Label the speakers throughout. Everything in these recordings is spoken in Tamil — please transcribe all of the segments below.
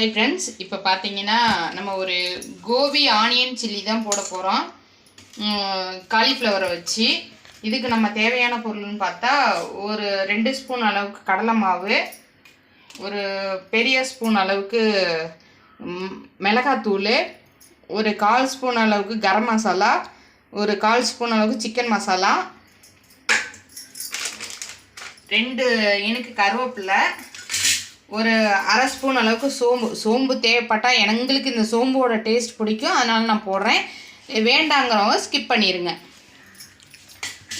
Speaker 1: ஹாய் ஃப்ரெண்ட்ஸ் இப்போ பார்த்தீங்கன்னா நம்ம ஒரு கோபி ஆனியன் சில்லி தான் போட போகிறோம் காலிஃப்ளவரை வச்சு. இதுக்கு நம்ம தேவையான பொருள்னு பார்த்தா ஒரு ரெண்டு ஸ்பூன் அளவுக்கு கடலை மாவு ஒரு பெரிய ஸ்பூன் அளவுக்கு மிளகாத்தூள் ஒரு கால் ஸ்பூன் அளவுக்கு கரம் மசாலா ஒரு கால் ஸ்பூன் அளவுக்கு சிக்கன் மசாலா ரெண்டு எனக்கு கருவேப்பில்லை ஒரு அரை ஸ்பூன் அளவுக்கு சோம்பு சோம்பு தேவைப்பட்டால் எங்களுக்கு இந்த சோம்போட டேஸ்ட் பிடிக்கும். அதனால் நான் போடுறேன். வேண்டாங்கிறவங்க ஸ்கிப் பண்ணிடுங்க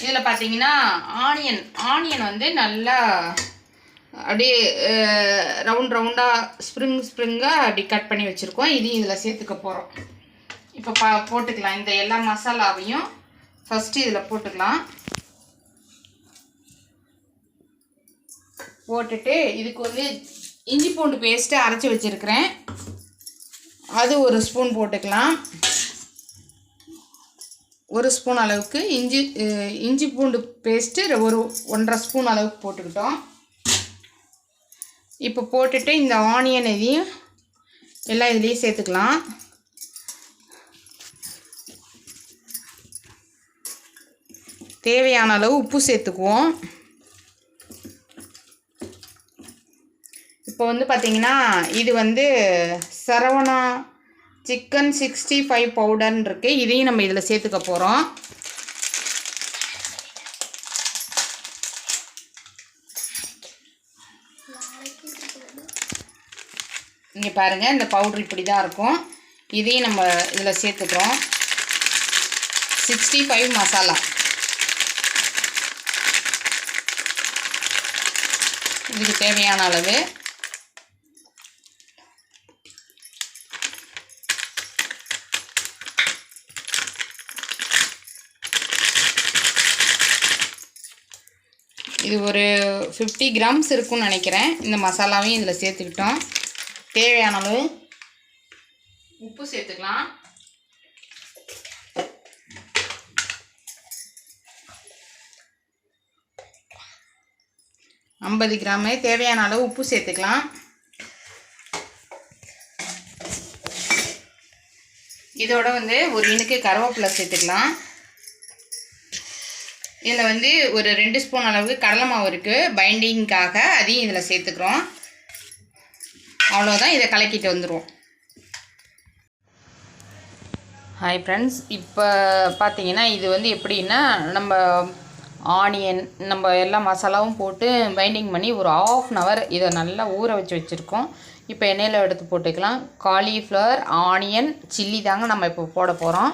Speaker 1: இதில் பார்த்தீங்கன்னா ஆனியன் ஆனியன் வந்து நல்லா அப்படியே ரவுண்ட் ரவுண்டாக ஸ்ப்ரிங் ஸ்ப்ரிங்காக அப்படி கட் பண்ணி வச்சுருக்கோம். இதையும் இதில் சேர்த்துக்க போகிறோம் இப்போ பா போட்டுக்கலாம். இந்த எல்லா மசாலாவையும் ஃபஸ்ட்டு இதில் போட்டுக்கலாம். போட்டுட்டு இதுக்கு வந்து இஞ்சி பூண்டு பேஸ்ட்டு அரைச்சி வச்சுருக்கிறேன். அது ஒரு ஸ்பூன் போட்டுக்கலாம். ஒரு ஸ்பூன் அளவுக்கு இஞ்சி இஞ்சி பூண்டு பேஸ்ட்டு ஒரு ஒன்றரை ஸ்பூன் அளவுக்கு போட்டுக்கிட்டோம். இப்போ போட்டுட்டு இந்த ஆனியன் இதையும் எல்லாம் இதுலேயும் சேர்த்துக்கலாம். தேவையான அளவு உப்பு சேர்த்துக்குவோம். இப்போ வந்து பார்த்தீங்கன்னா இது வந்து சரவணா சிக்கன் சிக்ஸ்டி ஃபைவ் பவுடர்னு இருக்குது இதையும் நம்ம இதில் சேர்த்துக்க போகிறோம் இங்கே பாருங்கள் இந்த பவுட்ரு இப்படி தான் இருக்கும். இதையும் நம்ம இதில் சேர்த்துக்கிறோம். சிக்ஸ்டி ஃபைவ் மசாலா இதுக்கு தேவையான அளவு. இது ஒரு ஃபிஃப்டி கிராம்ஸ் இருக்கும்னு நினைக்கிறேன். இந்த மசாலாவையும் இதில் சேர்த்துக்கிட்டோம். தேவையான அளவு உப்பு சேர்த்துக்கலாம். ஐம்பது கிராமு தேவையான அளவு உப்பு சேர்த்துக்கலாம். இதோட வந்து ஒரு இனுக்கு கருவேப்பிலை சேர்த்துக்கலாம். இதில் வந்து ஒரு ரெண்டு ஸ்பூன் அளவு கடலை மாவு இருக்குது பைண்டிங்க்காக அதையும் இதில் சேர்த்துக்கிறோம். அவ்வளோதான் இதை கலக்கிட்டு வந்துடுவோம் ஹாய் ஃப்ரெண்ட்ஸ் இப்போ பார்த்தீங்கன்னா இது வந்து எப்படின்னா நம்ம ஆனியன் நம்ம எல்லா மசாலாவும் போட்டு பைண்டிங் பண்ணி ஒரு ஆஃப் அன் ஹவர் இதை நல்லா ஊற வச்சு வச்சுருக்கோம். இப்போ எண்ணெயில் எடுத்து போட்டுக்கலாம். காலிஃப்ளவர் ஆனியன் சில்லி தாங்க நம்ம இப்போ போட போகிறோம்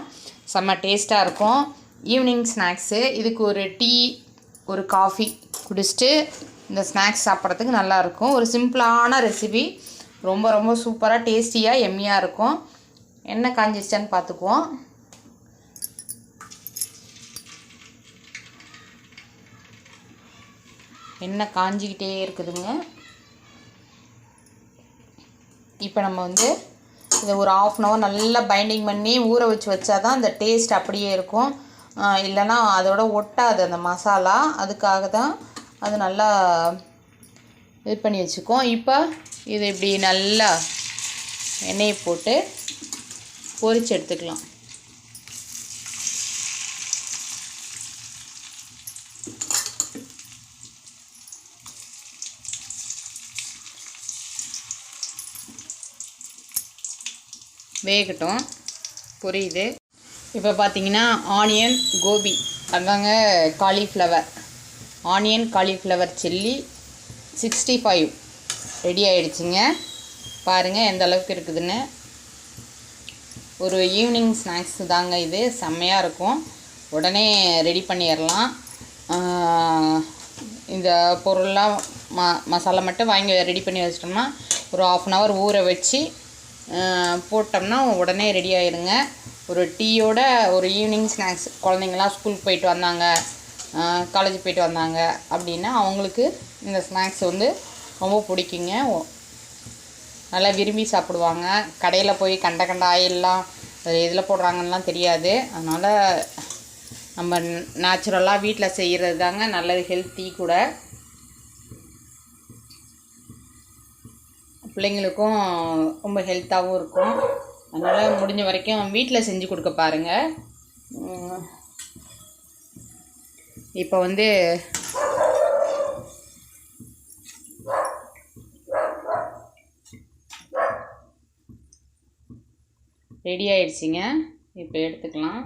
Speaker 1: செம்ம டேஸ்ட்டாக இருக்கும். ஈவினிங் ஸ்நாக்ஸு இதுக்கு ஒரு டீ ஒரு காஃபி குடிச்சிட்டு இந்த ஸ்நாக்ஸ் சாப்பிட்றதுக்கு நல்லாயிருக்கும். ஒரு சிம்பிளான ரெசிபி ரொம்ப ரொம்ப சூப்பராக டேஸ்டியாக எம்மியாக இருக்கும். என்ன காஞ்சிச்சான்னு பார்த்துக்குவோம். எண்ணெய் காஞ்சிக்கிட்டே இருக்குதுங்க. இப்போ நம்ம வந்து இதை ஒரு ஆஃப் அன் ஹவர் நல்லா பைண்டிங் பண்ணி ஊற வச்சு வச்சா தான் அந்த டேஸ்ட் அப்படியே இருக்கும். இல்லைன்னா அதோட ஒட்டாது அந்த மசாலா. அதுக்காக தான் அது நல்லா இது பண்ணி வச்சுக்கோம் இப்போ இது இப்படி நல்லா எண்ணெயை போட்டு பொரிச்சு எடுத்துக்கலாம். வேகட்டும். புரியுது. இப்போ பார்த்தீங்கன்னா ஆனியன் கோபி அதாங்க cauliflower onion cauliflower chilli sixty five ready ஆகிடுச்சிங்க பாருங்கள் எந்த அளவுக்கு இருக்குதுன்னு. ஒரு ஈவினிங் ஸ்நாக்ஸ் தாங்க இது. செம்மையாக இருக்கும். உடனே ரெடி பண்ணிடலாம். இந்த பொருள்லாம் ம மசாலா மட்டும் வாங்கி ரெடி பண்ணி வச்சிட்டோம்னா ஒரு ஆஃப் அன் ஹவர் ஊற வச்சு போட்டோம்னா உடனே ரெடி ஆயிடுங்க ஒரு டீயோட ஒரு ஈவினிங் ஸ்நாக்ஸ் குழந்தைங்களாம் ஸ்கூலுக்கு போயிட்டு வந்தாங்க. காலேஜ் போயிட்டு வந்தாங்க அப்படின்னா அவங்களுக்கு இந்த ஸ்நாக்ஸ் வந்து ரொம்ப பிடிக்குங்க. ஒ- நல்லா விரும்பி சாப்பிடுவாங்க. கடையில் போய் கண்ட கண்ட ஆயிலெலாம் எதில் போடுறாங்கலாம் தெரியாது. அதனால் நம்ம நேச்சுரலாக வீட்டில் செய்கிறது தாங்க நல்லது ஹெல்த்தி கூட. பிள்ளைங்களுக்கும் ரொம்ப ஹெல்த்தாகவும் இருக்கும். அதனால் முடிஞ்ச வரைக்கும் வீட்டில் செஞ்சு கொடுக்க பாருங்கள் இப்போ வந்து ரெடி ஆயிடுச்சிங்க. இப்போ எடுத்துக்கலாம்.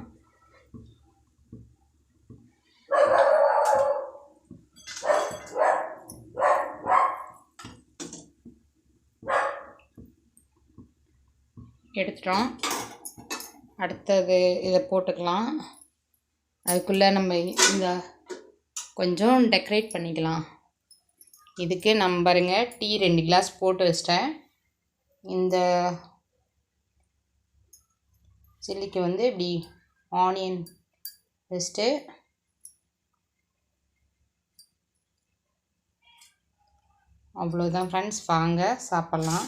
Speaker 1: எடுத்துட்டோம். அடுத்தது இதை போட்டுக்கலாம். அதுக்குள்ளே நம்ம இந்த கொஞ்சம் டெக்கரேட் பண்ணிக்கலாம். இதுக்கு நம்ம பாருங்க டீ ரெண்டு கிளாஸ் போட்டு வச்சிட்டேன். இந்த சில்லிக்கு வந்து இப்படி ஆனியன் வச்சுட்டு அவ்வளோதான் ஃப்ரெண்ட்ஸ் வாங்க சாப்பிட்லாம்.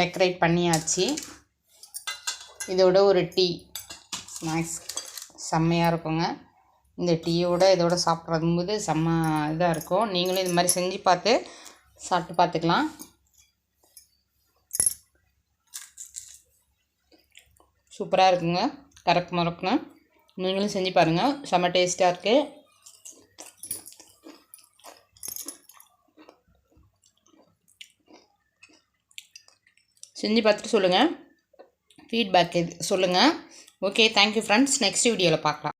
Speaker 1: டெக்கரேட் பண்ணியாச்சு. இதோட ஒரு டீ. ஸ்நாக்ஸ் செம்மையாக இருக்குங்க. இந்த டீயோட இதோட சாப்பிட்றதும்போது செம்ம இதாக இருக்கும். நீங்களும் இது மாதிரி செஞ்சு பார்த்து சாப்பிட்டு பார்த்துக்கலாம். சூப்பராக இருக்குங்க. கரெக்ட் மறக்குன்னு நீங்களும் செஞ்சு பாருங்கள் செம்ம டேஸ்ட்டாக இருக்குது செஞ்சு பார்த்துட்டு சொல்லுங்கள் ஃபீட்பேக் இது சொல்லுங்கள் ஓகே தேங்க்யூ ஃப்ரெண்ட்ஸ் நெக்ஸ்ட் வீடியோவில் பார்க்கலாம்.